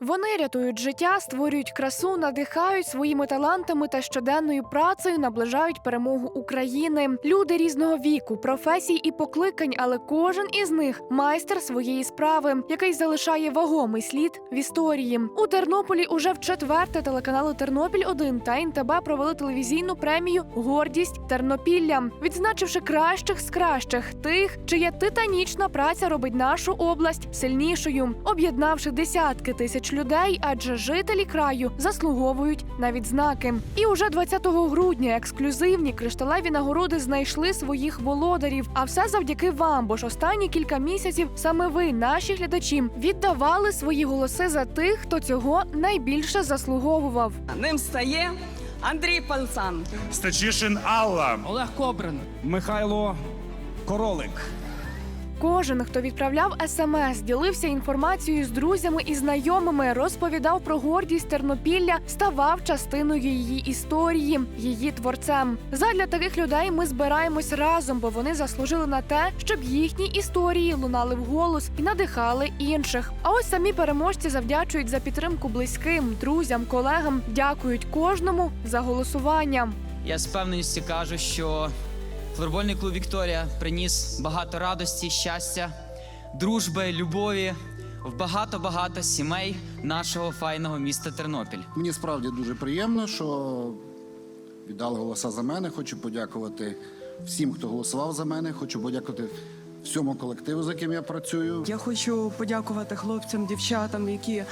Вони рятують життя, створюють красу, надихають своїми талантами та щоденною працею, наближають перемогу України. Люди різного віку, професій і покликань, але кожен із них майстер своєї справи, який залишає вагомий слід в історії. У Тернополі уже в четверте телеканали Тернопіль 1 та НТБ провели телевізійну премію Гордість Тернопілля, відзначивши кращих з кращих тих, чия титанічна праця робить нашу область сильнішою, об'єднавши десятки тисяч людей, адже жителі краю заслуговують на відзнаки. І уже 20 грудня ексклюзивні кришталеві нагороди знайшли своїх володарів. А все завдяки вам, бо ж останні кілька місяців саме ви, наші глядачі, віддавали свої голоси за тих, хто цього найбільше заслуговував. Ним стає Андрій Панцан. Стачишин Алла. Олег Кобрин, Михайло Королик. Кожен, хто відправляв смс, ділився інформацією з друзями і знайомими, розповідав про гордість Тернопілля, ставав частиною її історії, її творцем. Задля таких людей ми збираємось разом, бо вони заслужили на те, щоб їхні історії лунали вголос і надихали інших. А ось самі переможці завдячують за підтримку близьким, друзям, колегам, дякують кожному за голосування. Я з певністю кажу, що футбольний клуб Вікторія приніс багато радості, щастя, дружби, любові в багато-багато сімей нашого файного міста Тернопіль. Мені справді дуже приємно, що віддали голоса за мене. Хочу подякувати всім, хто голосував за мене. Хочу подякувати всьому колективу, з яким я працюю. Я хочу подякувати хлопцям, дівчатам, які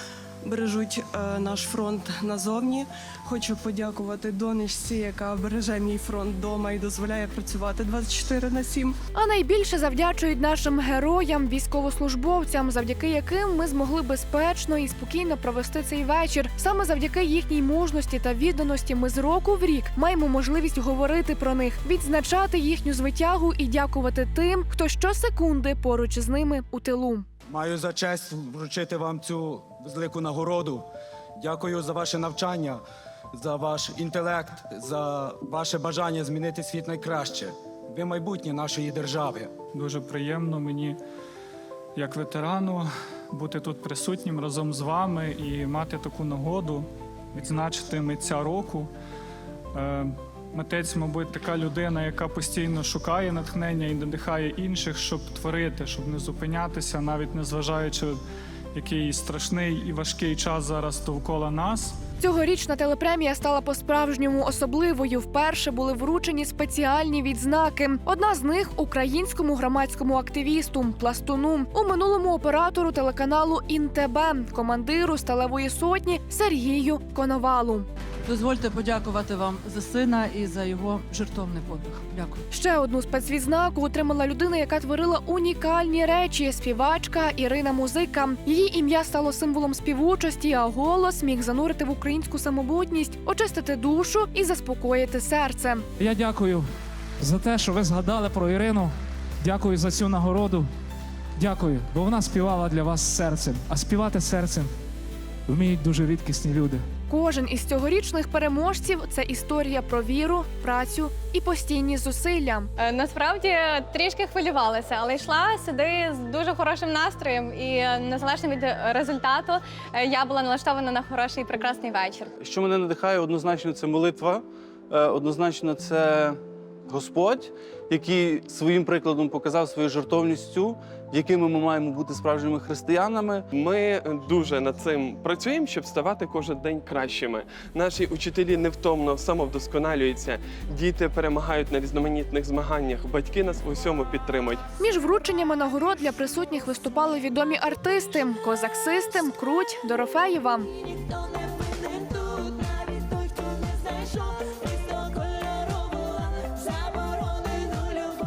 бережуть е, наш фронт назовні. Хочу подякувати донечці, яка береже мій фронт вдома і дозволяє працювати 24 на 7. А найбільше завдячують нашим героям, військовослужбовцям, завдяки яким ми змогли безпечно і спокійно провести цей вечір. Саме завдяки їхній мужності та відданості ми з року в рік маємо можливість говорити про них, відзначати їхню звитягу і дякувати тим, хто щосекунди поруч з ними у тилу. Маю за честь вручити вам цю велику нагороду. Дякую за ваше навчання, за ваш інтелект, за ваше бажання змінити світ найкраще. Ви майбутнє нашої держави. Дуже приємно мені, як ветерану, бути тут присутнім разом з вами і мати таку нагоду відзначити митця року. Е, Митець, мабуть, така людина, яка постійно шукає натхнення і надихає інших, щоб творити, щоб не зупинятися, навіть незважаючи, який страшний і важкий час зараз довкола нас. Цьогорічна телепремія стала по-справжньому особливою. Вперше були вручені спеціальні відзнаки. Одна з них українському громадському активісту, пластуну, у минулому оператору телеканалу ІНТБ, командиру сталевої сотні Сергію Коновалу. Дозвольте подякувати вам за сина і за його жертовний подвиг. Дякую. Ще одну спецвідзнаку отримала людина, яка творила унікальні речі. Співачка Ірина Музика. Її ім'я стало символом співучості, а голос міг занурити в українську самобутність, очистити душу і заспокоїти серце. Я дякую за те, що ви згадали про Ірину. Дякую за цю нагороду. Дякую, бо вона співала для вас серцем. А співати серцем вміють дуже рідкісні люди. Кожен із цьогорічних переможців це історія про віру, працю і постійні зусилля. Е, Насправді трішки хвилювалася, але йшла сюди з дуже хорошим настроєм, і е, незалежно від результату, е, я була налаштована на хороший і прекрасний вечір. Що мене надихає, однозначно це молитва, е, однозначно це Господь, який своїм прикладом показав своєю жертовністю, якими ми маємо бути справжніми християнами. Ми дуже над цим працюємо, щоб ставати кожен день кращими. Наші учителі невтомно самовдосконалюються, діти перемагають на різноманітних змаганнях, батьки нас у всьому підтримують. Між врученнями нагород для присутніх виступали відомі артисти: Козак Систем, Круть, Дорофеєва.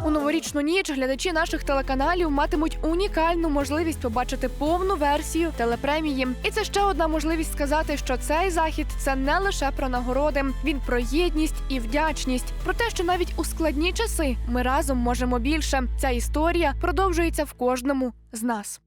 У новорічну ніч глядачі наших телеканалів матимуть унікальну можливість побачити повну версію телепремії. І це ще одна можливість сказати, що цей захід це не лише про нагороди, він про єдність і вдячність, про те, що навіть у складні часи ми разом можемо більше. Ця історія продовжується в кожному з нас.